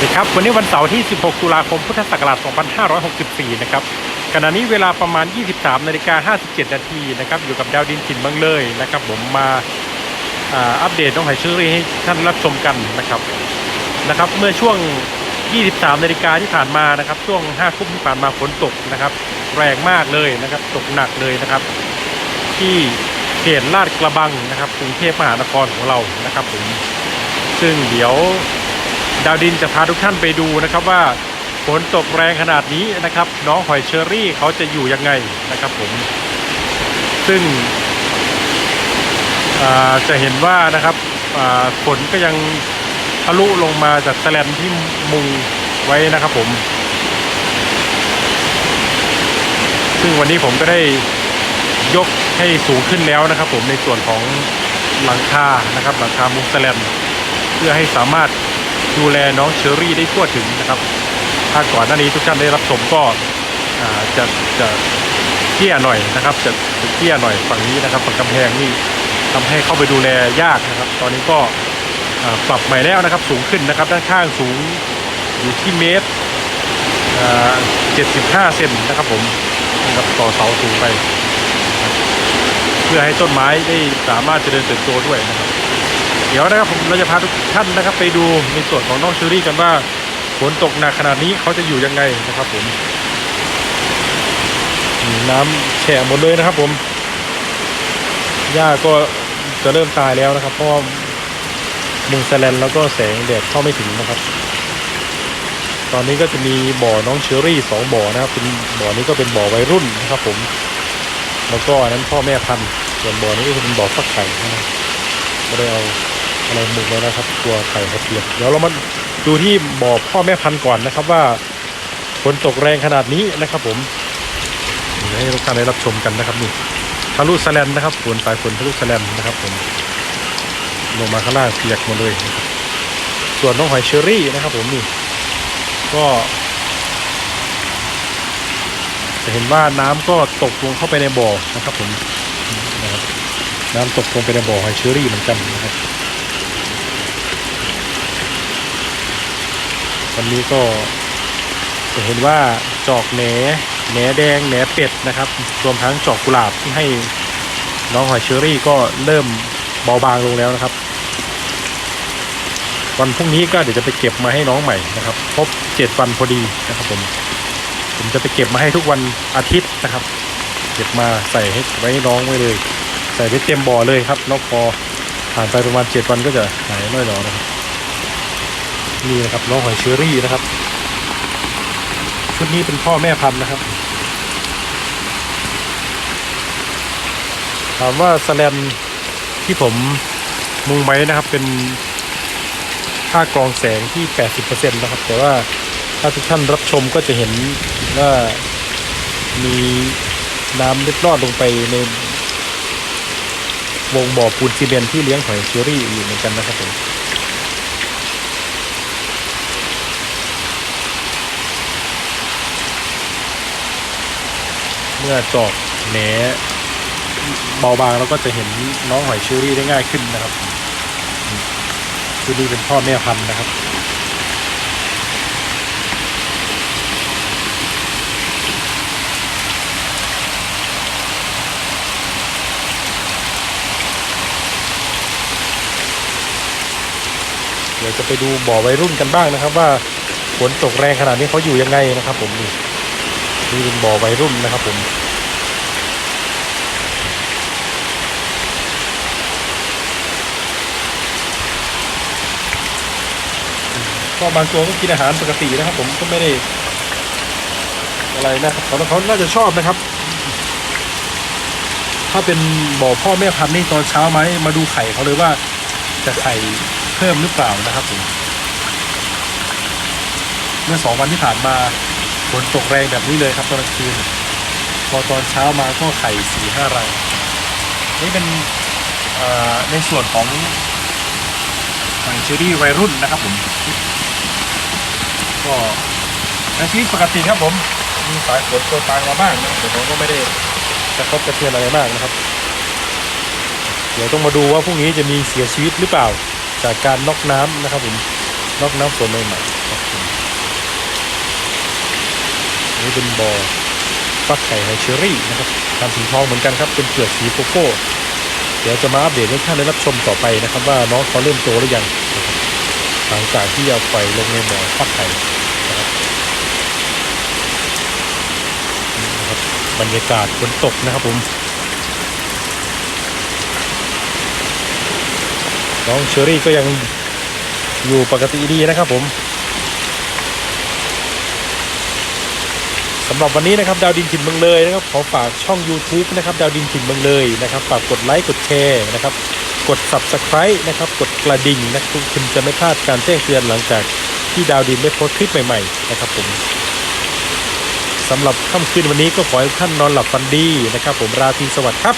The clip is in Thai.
วัสดีครับ วันนี้วันเสาร์ที่ 16 ตุลาคม พุทธศักราช 2564 นะครับ ขณะนี้เวลาประมาณ 23 นาฬิกา 57 นาทีนะครับ อยู่กับดาวดินถิ่นเมืองเลยนะครับ ผมมาอัปเดตน้องหอยเชอรี่ให้ท่านรับชมกันนะครับ นะครับ เมื่อช่วง 23 นาฬิกาที่ผ่านมานะครับ ช่วง 5 ทุ่มที่ผ่านมาฝนตกนะครับ แรงมากเลยนะครับ ตกหนักเลยนะครับ ที่เขตลาดกระบังนะครับ กรุงเทพมหานครของเรา นะครับผม ซึ่งเดี๋ยว ดาวดินจะพาทุกท่านไปดูนะครับว่าฝนตกแรงขนาดนี้นะครับ น้องหอยเชอรี่เขาจะอยู่ยังไงนะครับผม ซึ่งจะเห็นว่านะครับฝนก็ยังทะลุลงมาจากแสแลนที่มุงไว้นะครับผม ซึ่งวันนี้ผมก็ได้ยกให้สูงขึ้นแล้วนะครับ ผมในส่วนของหลังคานะครับ หลังคามุงแสแลนเพื่อให้สามารถ ดูแลน้องเชอรี่ได้ทั่วถึงนะครับ ถ้าก่อนหน้านี้ทุกท่านได้รับชมก็จะจะเตี้ยหน่อยนะครับ จะจะเตี้ยหน่อยฝั่งนี้นะครับฝั่งกำแพงนี่ทำให้เข้าไปดูแลยากนะครับ ตอนนี้ก็ปรับใหม่แล้วนะครับสูงขึ้นนะครับ ด้านข้างสูงอยู่ที่เมตรเจ็ดสิบห้าเซนนะครับผมนะครับต่อเสาสูงไป เพื่อให้ต้นไม้ได้สามารถเจริญเติบโตด้วยนะครับ เดี๋ยวนะครับผมเราจะพาทุกท่านนะครับ ไปดูในส่วนของน้องเชอรี่กันว่าฝนตกหนักขนาดนี้เขาจะอยู่ยังไงนะครับผมนี่น้ำแฉะหมดเลยนะครับ ผมหญ้าก็จะเริ่มตายแล้วนะครับ เพราะมุงแสแลนแล้วก็แสงแดดเข้าไม่ถึงนะครับ ตอนนี้ก็จะมีบ่อน้องเชอรี่สองบ่อนะครับเป็นบ่อนี้ก็เป็นบ่อวัยรุ่นนะครับ ผม แล้วก็อันนั้นพ่อแม่พันธุ์ส่วนบ่อนี้ก็เป็นบ่อฟักไข่นะครับไม่ได้เอา อะไรหมุกไว้นะครับกลัวไข่เขาเปียกเดี๋ยวเรามาดูที่บ่อพ่อแม่พันธุ์ก่อนนะครับว่าฝนตกแรงขนาดนี้นะครับผมให้ทุกท่านได้รับชมกันนะครับนี่ทะลุสแลนนะครับฝนสายฝนทะลุสแลนนะครับผมลงมาข้างล่างเปียกหมดเลย ส่วนน้องหอยเชอรี่นะครับ ผมนี่ก็จะเห็นว่าน้ำก็ตกลงเข้าไปในบ่อนะครับผมนะครับน้ำตกลงไปในบ่อหอยเชอรี่เหมือนกันนะครับ วันนี้ก็จะเห็นว่าจอกแหนแหนแดงแหนเป็ดนะครับ รวมทั้งจอกกุหลาบที่ให้น้องหอยเชอรี่ก็เริ่มเบาบางลงแล้วนะครับ วันพรุ่งนี้ก็เดี๋ยวจะไปเก็บมาให้น้องใหม่นะครับ ครบเจ็ดวันพอดีนะครับผมผมจะไปเก็บมาให้ทุกวันอาทิตย์นะครับ เก็บมาใส่ให้ไว้น้องไว้เลย ใส่ไปเต็มบ่อเลยครับแล้วพอผ่านไปประมาณเจ็ดวันก็จะหายน้อยหนอนะครับ นี่นะครับน้องหอยเชอรี่นะครับ ชุดนี้เป็นพ่อแม่พันธุ์นะครับ ถามว่าสแลมที่ผมมุงไว้นะครับเป็นค่ากรองแสงที่ 80%นะครับ แต่ว่าถ้าทุกท่านรับชมก็จะเห็นว่ามีน้ำเล็ดลอดลงไปในวงบ่อปูนซีเมนที่เลี้ยงหอยเชอรี่อยู่เหมือนกันนะครับผม เมื่อจอกแหนเบาบางเราก็จะเห็นน้องหอยเชอรี่ได้ง่ายขึ้นนะครับคือนี่เป็นพ่อแม่พันธุ์นะครับเดี๋ยวจะไปดูบ่อวัยรุ่นกันบ้างนะครับ ว่าฝนตกแรงขนาดนี้เขาอยู่ยังไงนะครับ ผมนี่ นี่เป็นบ่อวัยรุ่นนะครับผมก็บางตัวก็กินอาหารปกตินะครับ ผมก็ไม่ได้ อะไรนะครับเขาเขาน่าจะชอบนะครับ ถ้าเป็นบ่อพ่อแม่พันธุ์นี่ตอนเช้าไหมมาดูไข่เขาเลยว่าจะไข่เพิ่มหรือเปล่านะครับผมเมื่อสองวันที่ผ่านมา ฝนตกแรงแบบนี้เลยครับตอนกลางคืน พอตอนเช้ามาก็ไข่สี่ห้ารัง นี่เป็นในส่วนของหอยเชอรี่วัยรุ่นนะครับผมก็ในชีวิตปกติครับผมมีสายฝนตัวตางมาบ้างนะแต่ผมก็ไม่ได้กระทบกระเทือนอะไรมากนะครับ เดี๋ยวต้องมาดูว่าพรุ่งนี้จะมีเสียชีวิตหรือเปล่า จากการน็อกน้ำนะครับผมน็อกน้ำฝนใหม่ๆครับผม อันนี้เป็นบอฟักไข่ไฮเชอรี่นะครับทำสีทองเหมือนกันครับเป็นเปลือกสีโกโก้ เดี๋ยวจะมาอัปเดตให้ท่านได้รับชมต่อไปนะครับ ว่าน้องเขาเริ่มโตหรือยังนะครับหลังจากที่เอาไฟลงในบ่อฟักไข่นะครับบรรยากาศฝนตกนะครับผมน้องเชอรี่ก็ยังอยู่ปกติดีนะครับผม สำหรับวันนี้นะครับดาวดินถิ่นเมืองเลยนะครับขอฝากช่อง YouTube นะครับดาวดินถิ่นเมืองเลยนะครับฝากกดไลค์กดแชร์นะครับกด Subscribe นะครับกดกระดิ่งนะครับคุณจะไม่พลาดการแจ้งเตือนหลังจากที่ดาวดินได้โพสต์คลิปใหม่ๆนะครับผมสำหรับค่ำคืนวันนี้ก็ขอให้ท่านนอนหลับฝันดีนะครับ ผมราตรีสวัสดิ์ครับ